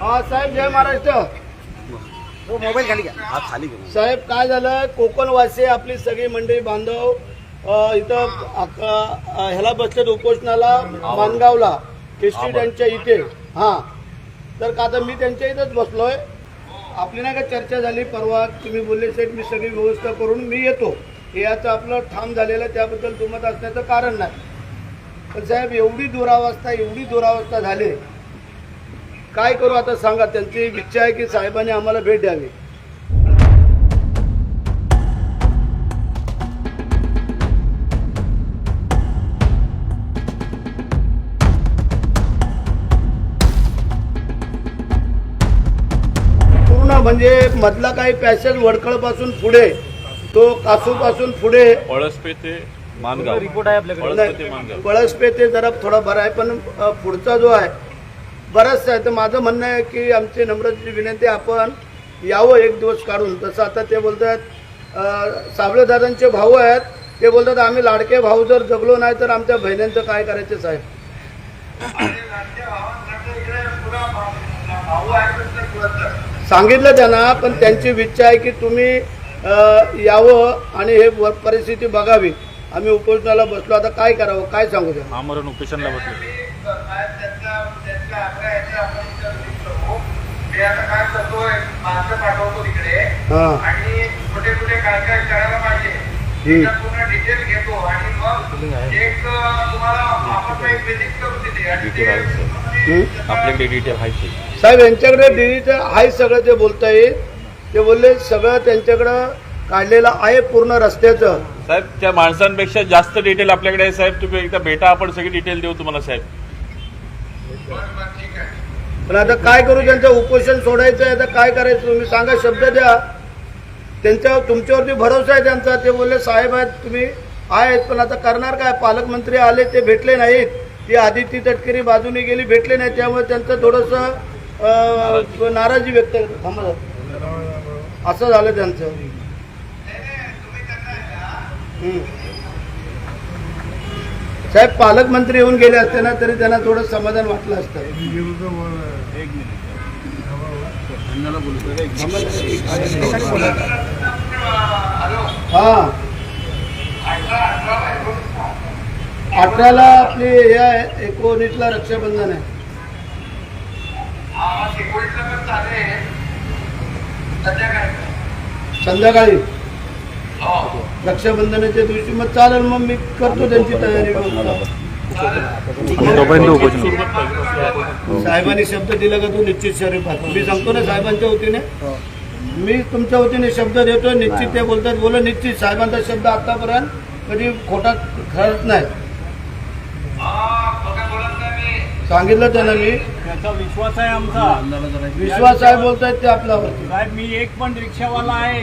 हा साहेब जय महाराष्ट्र. मोबाईल खाली घ्या. हा खाली घ्या. साहेब काय झालं कोकणवासी आपली सगळी मंडळी बांधव. अ, इथं अ, ह्याला बसलेत उपोषणाला मानगावला टी त्यांच्या इथे. हा. तर का आता मी त्यांच्या इथंच बसलोय? आपली नाही का चर्चा झाली? परवा तुम्ही बोलले साहेब मी सगळी व्यवस्था करून मी येतो. हे याचं आपलं ठाम झालेलं आहे, त्याबद्दल दुमत असण्याचं कारण नाही. पण साहेब एवढी दुरावस्था एवढी दुरावस्था झाली काय करू आता सांगा त्यांची इच्छा आहे की साहेबांनी आम्हाला भेट द्यावी. पूर्ण म्हणजे मधला काही पॅसेज वडखळपासून पुढे तो कासू पासून पुढे. पळसपे ते मानगाव रिपोर्ट आहे आपल्याकडे. पळसपे ते जरा थोडा बरा आहे पण पुढचा जो आहे बरंचसं आहे. तर माझं म्हणणं आहे की आमची नम्रतेची विनंती आपण यावं एक दिवस काढून. तसं आता ते बोलतात आहेत साबळेदादांचे भाऊ आहेत. ते बोलतात आम्ही लाडके भाऊ जर जगलो नाही तर आमच्या बहिणींचं काय करायचं साहेब? सांगितलं त्यांना पण त्यांची इच्छा आहे की तुम्ही यावं आणि हे परिस्थिती बघावी. आम्ही उपोषणाला बसलो. आता काय करावं? काय सांगू त्यांना? आमरण उपोषणाला बसलो. पाठवतो तिकडे. हां. आणि कुठे कुठे काय काय करायला पाहिजे पूर्ण डिटेल घेतो. आणि मग एक तुम्हाला आपण एक विजिट करू तिथे. आणि ते? आपल्याकडे डिटेल आहे ते. साहेब यांच्याकडे डीडीचं आहे सगळं ते बोलता येईल ते बोलले सगळं त्यांच्याकडं काढलेलं आहे पूर्ण रस्त्याचं. साहेब त्या माणसांपेक्षा जास्त डिटेल आपल्याकडे आहे साहेब. तुम्ही एकदा भेटा आपण सगळी डिटेल देऊ तुम्हाला साहेब. पण आता काय करू त्यांचं उपोषण सोडायचं आहे आता काय करायचं? तुम्ही सांगा शब्द द्या. त्यांच्या तुमच्यावरती भरोसा आहे त्यांचा. ते बोलले साहेब आहेत तुम्ही आहेत पण आता करणार काय? पालकमंत्री आले ते भेटले नाहीत. ती आदिती तटकरी बाजूने गेली भेटले नाही त्यामुळे त्यांचं थोडंसं नाराजी व्यक्त असं झालं त्यांचं. साहेब पालकमंत्री येऊन गेले असते ना तरी त्यांना थोडं समाधान वाटलं असतं. हा. अठराला आपली हे आहे एकोणीसला रक्षाबंधन आहे. संध्याकाळी. रक्षाबंधनाच्या दिवशी मग चालेल मग मी करतो त्यांची तयारी उपोषण साहेबांनी शब्द दिला का तू निश्चित शरीफात मी सांगतो ना साहेबांच्या वतीने. मी तुमच्या वतीने शब्द देतो निश्चित ते बोलतात. बोल निश्चित साहेबांचा शब्द आतापर्यंत कधी खोटा ठरत नाही. सांगितलं त्यांना मी. त्याचा विश्वास आहे आमचा. विश्वास साहेब बोलतायत ते आपल्यावरती. साहेब मी एक पण रिक्षावाला आहे.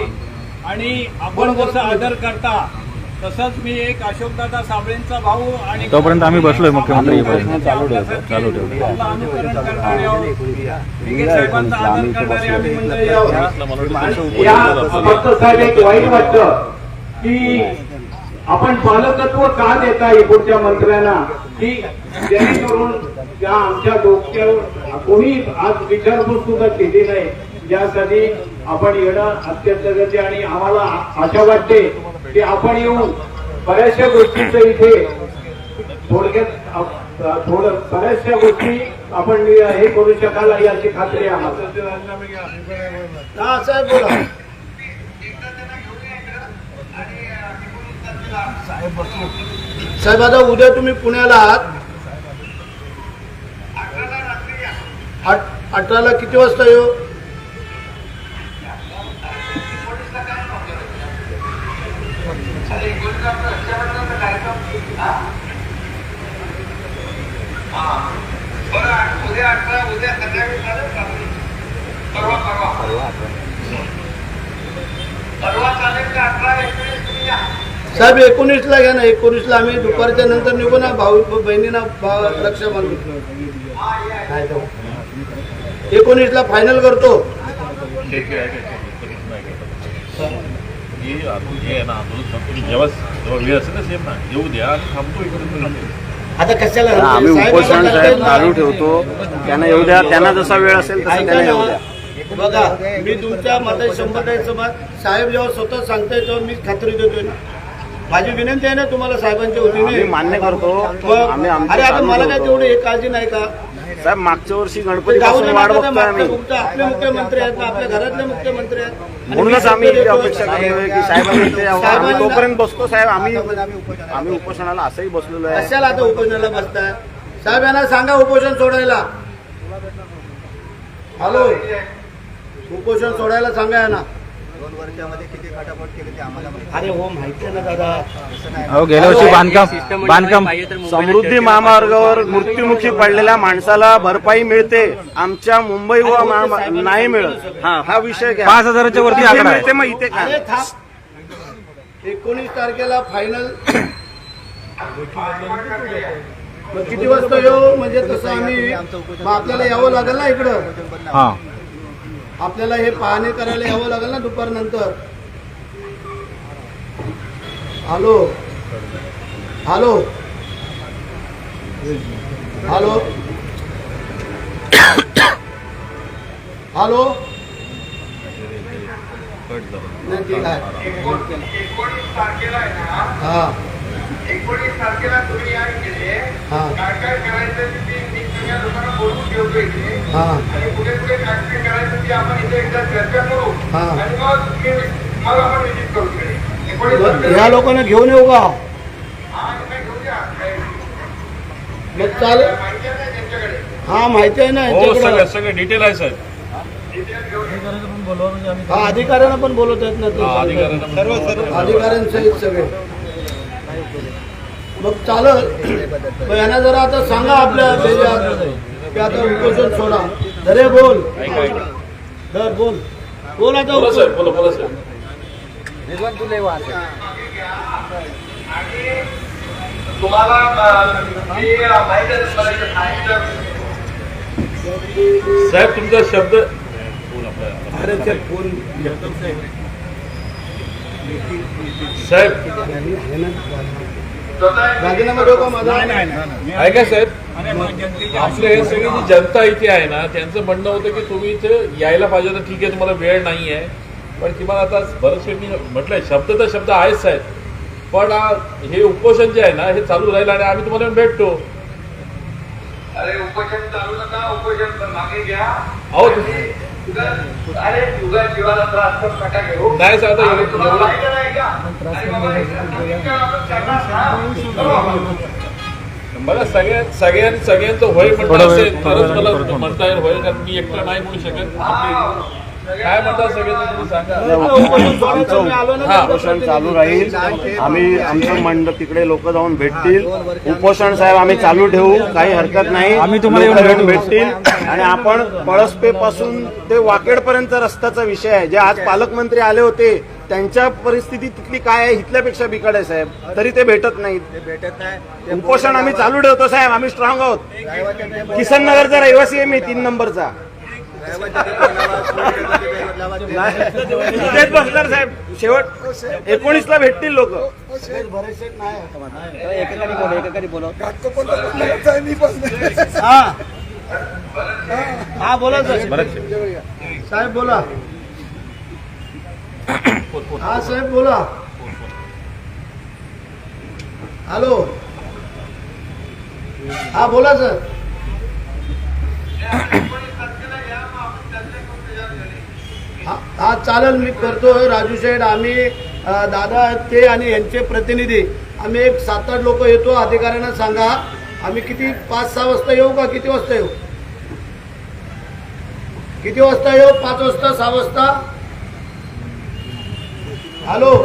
आणि आपण जसं आदर करता तसंच मी एक अशोकदादा साबळेंचा भाऊ आणि तोपर्यंत आम्ही बसलोय मुख्यमंत्री. चालू ठेवतो चालू ठेवतो. की आपण पालकत्व का देता पुढच्या मंत्र्यांना? की जेणेकरून त्या आमच्या डोक्यावर कोणी आज विचारपूस सुद्धा केली नाही. यासाठी आपण येणं अत्यंत गरजे आणि आम्हाला आशा वाटते की आपण येऊन बऱ्याचशा गोष्टीचं इथे थोडक्यात थोडं बऱ्याचशा गोष्टी आपण हे करू शकाल याची खात्री आम्हाला. साहेब बोला. साहेब आता उद्या तुम्ही पुण्याला आहात. अठराला किती वाजता येऊ बरं उद्या अठरा उद्या संध्याकाळी चालेल का परवा परवा परवा चालेल का अठरा एकोणीस तुम्ही या साहेब एकोणीसला घ्या ना. एकोणीसला आम्ही दुपारच्या नंतर निघू ना. भाऊ बहिणीना काय तो? एकोणीसला फायनल करतो. ठीक आहे. हे हे आहे ना आंदोलन थांबतो जेव्हा जेव्हा वेळ असेल ना सेम ना येऊ द्या आणि थांबतो इकडे आता कशाला? आम्ही उपोषण साहेब. चालू ठेवतो. त्यांना येऊ द्या त्यांना जसा वेळ असेल तसा त्यांना येऊ द्या. बघा मी तुमच्या मते शंभर टक्के समज साहेब जेव्हा स्वतः सांगताय तेव्हा मी खात्री देतोय ना. माझी विनंती आहे ना तुम्हाला साहेबांच्या वतीने. मान्य करतो. अरे आता मला काय. तेवढी एक काळजी नाही का? साहेब मागच्या वर्षी गणपती पासून वाढ बघतोय आम्ही. आपले मुख्यमंत्री आहेत ना आपल्या घरातले मुख्यमंत्री आहेत. आणि म्हणूनच आम्ही देतो. अपेक्षा करतोय की साहेबांनी ते यावं. आम्ही तोपर्यंत बसतो साहेब. आम्ही आम्ही उपोषणाला असंही बसलेलो आहे. कशाला आता उपोषणाला बसताय? साहेब यांना सांगा उपोषण सोडायला. हॅलो? उपोषण सोडायला सांगा यांना. अरे हो माहिती आहे ना दादा. अहो गेल्या वर्षी बांधकाम बांधकाम समृद्धी महामार्गावर मृत्युमुखी पडलेल्या माणसाला भरपाई मिळते. आमच्या मुंबई व महा- नाही मिळत. हा हा विषय घ्या. पाच हजाराच्या वरती आकडा मिळते मग इथे अरे काय थांब. एकोणीस तारखेला फायनल मग किती वाजता येऊ? म्हणजे तसं आम्ही मग आपल्याला यावं लागेल ना इकडं? हा. आपल्याला हे पाहणी करायला यावं लागेल ना दुपारनंतर. हॅलो? हॅलो? हॅलो? हॅलो? नाही ठीक आहे एकोणीस तारखेला आहे ना हा. एकोणीस तारखेला तुम्ही हा. काय हा. काय काय करायचं हा. ह्या लोकांना घेऊन येऊ का? हा मग चालेल. माहिती आहे ना त्यांच्याकडे? हा माहिती आहे ना हो सगळं. सगळं डिटेल आहे साहेब. हा अधिकाऱ्यांना पण बोलवत आहेत ना ते हा, अधिकाऱ्यांना पण सर्व सर्व अधिकाऱ्यांसहित सगळे. मग चालत मग यांना जरा आता सांगा आपल्या की आता उपोषण सोडा. धरे बोल. धर बोल. बोल आता तुम्हाला साहेब तुमचा शब्द. अरे ते फोन साहेब. राजीनामा देऊ का माझा? नाही नाही नाही ऐका साहेब आपले हे सगळी जी जनता इथे आहे ना त्यांचं म्हणणं होतं की तुम्ही इथे यायला पाहिजे तर ठीक आहे तुम्हाला वेळ नाही आहे. पण किमान आता बरेचसे मी म्हटलंय शब्द तर शब्द आहेच साहेब. पण हे उपोषण जे आहे ना हे चालू राहील आणि आम्ही तुम्हाला भेटतो. अरे उपोषण चालू नका उपोषण पण मागे घ्या. अहो तुम्ही उगाच- अरे तुझा जीवाला त्रास तर नका घेऊ नाही हे आपण. मला सगळ्या सगळ्यां सगळ्यांचं होय म्हणणं असेल तरच मला म्हणता येईल होय कारण मी एकटा नाही म्हणू शकत. काय तुम्ही सांगा. उपोषण सोडायचं मी आलो ना हा. उपोषण चालू राहील. आम्ही आमचं मंडळ तिकडे लोक जाऊन भेटतील. उपोषण साहेब आम्ही चालू ठेवू. काही हरकत नाही. आम्ही तुम्हाला येऊन भेटतील. आणि आपण पळसपे पासून ते वाकेड पर्यंत रस्त्याचा विषय आहे. जे आज पालकमंत्री आले होते त्यांच्या परिस्थिती तिथली काय आहे इथल्यापेक्षा बिकट आहे साहेब. तरी ते भेटत नाहीत. भेटत नाही. उपोषण आम्ही चालू ठेवतो साहेब. आम्ही स्ट्रॉंग आहोत. किसन नगरचा रहिवासी आहे मी तीन नंबरचा. इथेच बसणार साहेब. शेवट एकोणीस ला भेटतील लोक. एकेकाने बोल एकेकाने बोल हा. हा बोला सर. साहेब बोला. हा साहेब बोला. हॅलो. हा बोला सर. हा चालेल मी करतोय. राजू शेठ आम्ही दादा ते आणि यांचे प्रतिनिधी. आम्ही एक सात आठ लोक येतो. अधिकाऱ्यांना सांगा. आम्ही किती पाच सहा वाजता येऊ का? किती वाजता येऊ? किती वाजता येऊ? पाच वाजता सहा वाजता? हॅलो?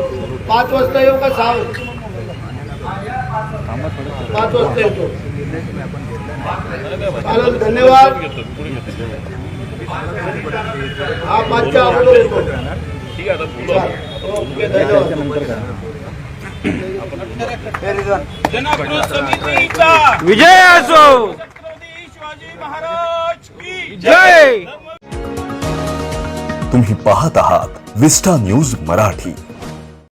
पाच वाजता येऊ का सहा पाच वाजता येतो. चालेल धन्यवाद. घेतो पुढे घेतो हा पाचच्या अगोदर येतो ठीक आहे आता बोलू। आपण. ओके धन्यवाद। जनाक्रोश समितीचा विजय असो। छत्रपती शिवाजी महाराज की जय। तुम्ही पाहत आहात विस्टा न्यूज मराठी.